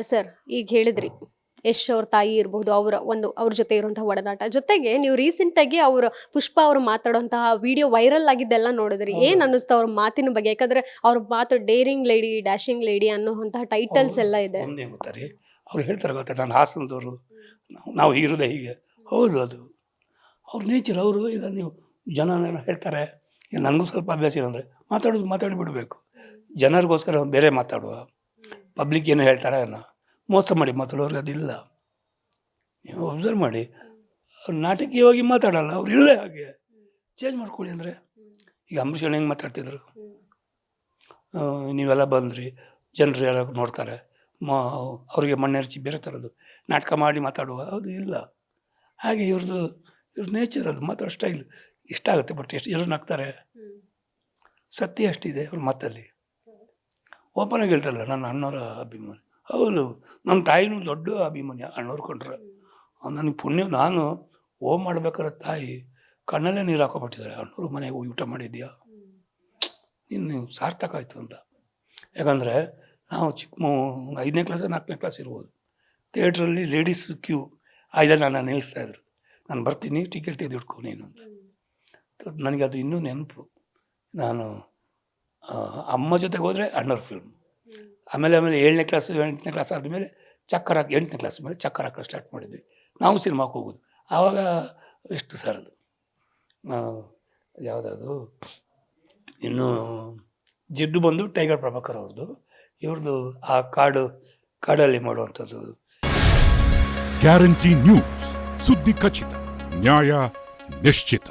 Sir ಈಗ ಹೇಳಿದ್ರಿ. ಯಶ್ ಅವ್ರ ತಾಯಿ ಇರಬಹುದು ಅವರ ಒಂದು ಅವ್ರ ಜೊತೆ ಇರುವಂತಹ ಒಡನಾಟ. ಜೊತೆಗೆ ನೀವು ರೀಸೆಂಟ್ ಆಗಿ ಅವ್ರ ಪುಷ್ಪ ಅವರು ಮಾತಾಡುವಂತಹ ವಿಡಿಯೋ ವೈರಲ್ ಆಗಿದ್ದೆಲ್ಲ ನೋಡಿದ್ರಿ. ಏನ್ ಅನ್ನಿಸ್ತು ಅವ್ರ ಮಾತಿನ ಬಗ್ಗೆ? ಯಾಕಂದ್ರೆ ಅವ್ರ ಮಾತು ಡೇರಿಂಗ್ ಲೇಡಿ ಡ್ಯಾಶಿಂಗ್ ಲೇಡಿ ಅನ್ನುವಂತಹ ಟೈಟಲ್ಸ್ ಎಲ್ಲ ಇದೆ. ಗೊತ್ತಾರೆ ಅವ್ರು ಹೇಳ್ತಾರೆ ಗೊತ್ತಾ ನಾನು ಹಾಸನದವರು. ನಾವು ಇರೋದೇ ಹೀಗೆ. ಹೌದು ಅದು. ಅವ್ರ ನೇಚರ್ ಅವರು ಈಗ ನೀವು ಜನ ಹೇಳ್ತಾರೆ. ನನಗೂ ಸ್ವಲ್ಪ ಅಭ್ಯಾಸ ಏನಂದರೆ ಮಾತಾಡೋದು ಮಾತಾಡಿ ಬಿಡಬೇಕು. ಜನರಿಗೋಸ್ಕರ ಬೇರೆ ಮಾತಾಡುವ. ಪಬ್ಲಿಕ್ ಏನು ಹೇಳ್ತಾರೆ ಅನ್ನೋ ಮೋಸ ಮಾಡಿ ಮಾತಾಡೋರಿಗೆ ಅದಿಲ್ಲ. ನೀವು ಅಬ್ಸರ್ವ್ ಮಾಡಿ. ಅವ್ರು ನಾಟಕೀಯವಾಗಿ ಮಾತಾಡಲ್ಲ ಅವ್ರು ಇಲ್ಲೇ ಹಾಗೆ. ಚೇಂಜ್ ಮಾಡ್ಕೊಳ್ಳಿ ಅಂದರೆ. ಈಗ ಅಂಬರೀಷ್ ಹೆಂಗೆ ಮಾತಾಡ್ತಿದ್ರು? ನೀವೆಲ್ಲ ಬಂದ್ರಿ ಜನರು ಎಲ್ಲ ನೋಡ್ತಾರೆ ಮ ಅವರಿಗೆ ಮಣ್ಣೆರಚಿ ಬೇರೆ ಥರದ್ದು ನಾಟಕ ಮಾಡಿ ಮಾತಾಡುವ ಅದು ಇಲ್ಲ. ಹಾಗೆ ಇವ್ರದ್ದು ಇವ್ರ ನೇಚರ್ ಅದು ಮಾತಾಡೋ ಸ್ಟೈಲ್ ಇಷ್ಟ ಆಗುತ್ತೆ ಬಟ್ ಎಷ್ಟು ಜನ ನಗ್ತಾರೆ? ಸತ್ಯ ಅಷ್ಟಿದೆ ಅವ್ರ ಮಾತಲ್ಲಿ? ಓಪನ್ ಆಗಿ ಹೇಳ್ತಾರಲ್ಲ ನನ್ನ ಅಣ್ಣವರ ಅಭಿಮಾನಿ. ಹೌದು ನಮ್ಮ ತಾಯಿನೂ ದೊಡ್ಡ ಅಭಿಮಾನಿ ಅಣ್ಣವ್ರು ಕೊಟ್ರೆ ನನಗೆ ಪುಣ್ಯ ನಾನು ಓ ಮಾಡ್ಬೇಕಾದ್ರೆ ತಾಯಿ ಕಣ್ಣಲ್ಲೇ ನೀರು ಹಾಕೊಬಿಟ್ಟಿದ್ದಾರೆ ಅಣ್ಣವ್ರ ಮನೆಗೆ ಹೋಗಿ ಊಟ ಮಾಡಿದ್ಯಾ? ಇನ್ನು ಸಾರ್ಥಕ ಆಯಿತು ಅಂತ. ಯಾಕಂದರೆ ನಾವು ಚಿಕ್ಕ ಮೂ ಐದನೇ ಕ್ಲಾಸ್ ನಾಲ್ಕನೇ ಕ್ಲಾಸ್ ಇರ್ಬೋದು. ಥಿಯೇಟ್ರಲ್ಲಿ ಲೇಡೀಸ್ ಕ್ಯೂ ಇದನ್ನು ನಾನು ನಿಲ್ಲಿಸ್ತಾ ಇದ್ರು. ನಾನು ಬರ್ತೀನಿ ಟಿಕೆಟ್ ತೆಗೆದಿಟ್ಕೊ ನೀನು ಅಂತ. ನನಗೆ ಅದು ಇನ್ನೂ ನೆನಪು. ನಾನು ಅಮ್ಮ ಜೊತೆಗೆ ಹೋದರೆ ಅಣ್ಣವ್ರ ಫಿಲ್ಮ್ ಆಮೇಲೆ ಆಮೇಲೆ ಏಳನೇ ಕ್ಲಾಸ್ ಎಂಟನೇ ಕ್ಲಾಸ್ ಆದಮೇಲೆ ಚಕ್ಕರ್ ಹಾಕಿ, ಎಂಟನೇ ಕ್ಲಾಸ್ ಮೇಲೆ ಚಕ್ಕರ್ ಹಾಕಲು ಸ್ಟಾರ್ಟ್ ಮಾಡಿದ್ವಿ. ನಾವು ಸಿನಿಮಾಕ್ಕೆ ಹೋಗೋದು. ಆವಾಗ ಎಷ್ಟು ಸರ್ ಅದು? ಯಾವುದದು? ಇನ್ನು ಜಿದ್ದು ಬಂದು ಟೈಗರ್ ಪ್ರಭಾಕರ್ ಅವ್ರದ್ದು. ಇವ್ರದ್ದು ಆ ಕಾಡು, ಕಾಡಲ್ಲಿ ಮಾಡುವಂಥದ್ದು. ಗ್ಯಾರಂಟಿ ನ್ಯೂಸ್ ಸುದ್ದಿ ಖಚಿತ, ನ್ಯಾಯ ನಿಶ್ಚಿತ.